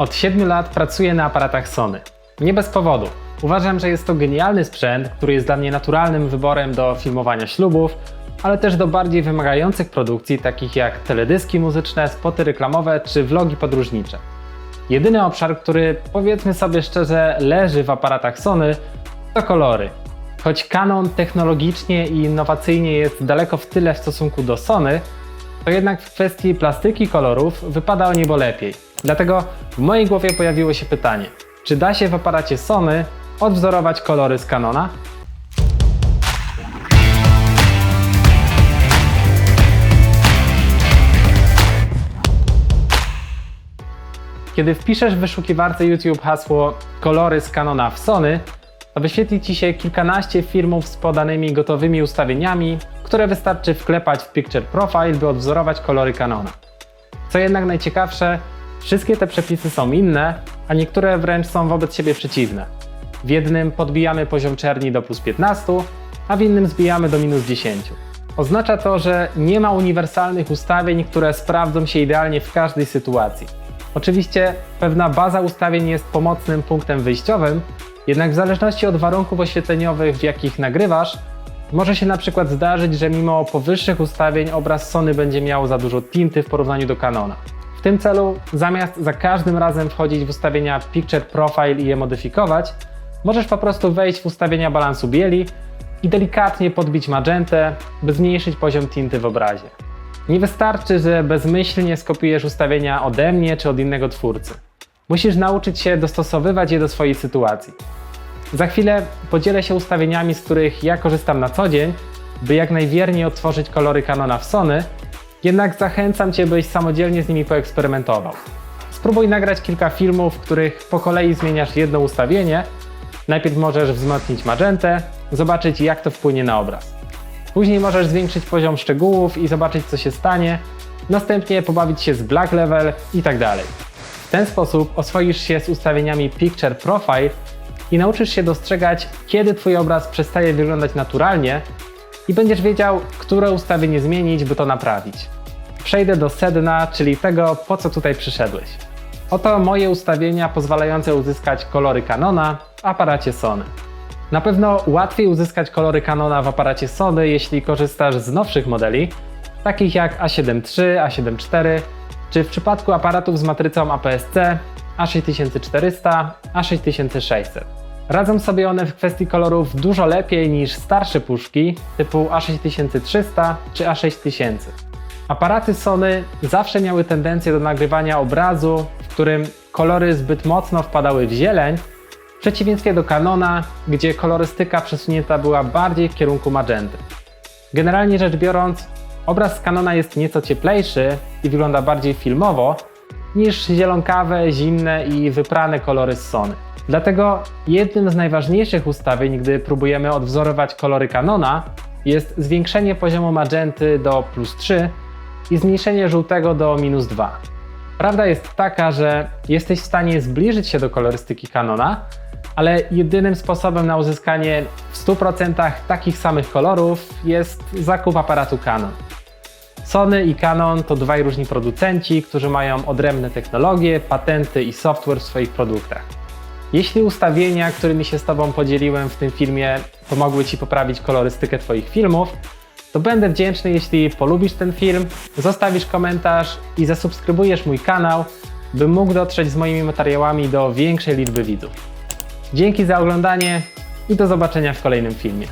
Od 7 lat pracuję na aparatach Sony. Nie bez powodu. Uważam, że jest to genialny sprzęt, który jest dla mnie naturalnym wyborem do filmowania ślubów, ale też do bardziej wymagających produkcji, takich jak teledyski muzyczne, spoty reklamowe czy vlogi podróżnicze. Jedyny obszar, który powiedzmy sobie szczerze leży w aparatach Sony, to kolory. Choć Canon technologicznie i innowacyjnie jest daleko w tyle w stosunku do Sony, to jednak w kwestii plastyki kolorów wypada o niebo lepiej. Dlatego w mojej głowie pojawiło się pytanie, czy da się w aparacie Sony odwzorować kolory z Canona? Kiedy wpiszesz w wyszukiwarce YouTube hasło kolory z Canona w Sony, to wyświetli Ci się kilkanaście filmów z podanymi gotowymi ustawieniami, które wystarczy wklepać w Picture Profile, by odwzorować kolory Canona. Co jednak najciekawsze, wszystkie te przepisy są inne, a niektóre wręcz są wobec siebie przeciwne. W jednym podbijamy poziom czerni do plus 15, a w innym zbijamy do minus 10. Oznacza to, że nie ma uniwersalnych ustawień, które sprawdzą się idealnie w każdej sytuacji. Oczywiście pewna baza ustawień jest pomocnym punktem wyjściowym, jednak w zależności od warunków oświetleniowych, w jakich nagrywasz, może się na przykład zdarzyć, że mimo powyższych ustawień obraz Sony będzie miał za dużo tinty w porównaniu do Canona. W tym celu, zamiast za każdym razem wchodzić w ustawienia Picture Profile i je modyfikować, możesz po prostu wejść w ustawienia balansu bieli i delikatnie podbić magentę, by zmniejszyć poziom tinty w obrazie. Nie wystarczy, że bezmyślnie skopiujesz ustawienia ode mnie czy od innego twórcy. Musisz nauczyć się dostosowywać je do swojej sytuacji. Za chwilę podzielę się ustawieniami, z których ja korzystam na co dzień, by jak najwierniej odtworzyć kolory Canona w Sony, jednak zachęcam Cię, byś samodzielnie z nimi poeksperymentował. Spróbuj nagrać kilka filmów, w których po kolei zmieniasz jedno ustawienie. Najpierw możesz wzmocnić magentę, zobaczyć jak to wpłynie na obraz. Później możesz zwiększyć poziom szczegółów i zobaczyć co się stanie, następnie pobawić się z black level i tak dalej. W ten sposób oswoisz się z ustawieniami Picture Profile i nauczysz się dostrzegać, kiedy Twój obraz przestaje wyglądać naturalnie i będziesz wiedział, które ustawienie zmienić, by to naprawić. Przejdę do sedna, czyli tego, po co tutaj przyszedłeś. Oto moje ustawienia pozwalające uzyskać kolory Canona w aparacie Sony. Na pewno łatwiej uzyskać kolory Canona w aparacie Sony, jeśli korzystasz z nowszych modeli, takich jak A7 III, A7 IV, czy w przypadku aparatów z matrycą APS-C A6400, A6600. Radzą sobie one w kwestii kolorów dużo lepiej niż starsze puszki typu A6300 czy A6000. Aparaty Sony zawsze miały tendencję do nagrywania obrazu, w którym kolory zbyt mocno wpadały w zieleń, w przeciwieństwie do Canona, gdzie kolorystyka przesunięta była bardziej w kierunku magenty. Generalnie rzecz biorąc, obraz z Canona jest nieco cieplejszy i wygląda bardziej filmowo niż zielonkawe, zimne i wyprane kolory z Sony. Dlatego jednym z najważniejszych ustawień, gdy próbujemy odwzorować kolory Canona, jest zwiększenie poziomu magenty do plus 3 i zmniejszenie żółtego do minus 2. Prawda jest taka, że jesteś w stanie zbliżyć się do kolorystyki Canona, ale jedynym sposobem na uzyskanie w 100% takich samych kolorów jest zakup aparatu Canon. Sony i Canon to dwaj różni producenci, którzy mają odrębne technologie, patenty i software w swoich produktach. Jeśli ustawienia, którymi się z Tobą podzieliłem w tym filmie, pomogły Ci poprawić kolorystykę Twoich filmów, to będę wdzięczny, jeśli polubisz ten film, zostawisz komentarz i zasubskrybujesz mój kanał, bym mógł dotrzeć z moimi materiałami do większej liczby widzów. Dzięki za oglądanie i do zobaczenia w kolejnym filmie.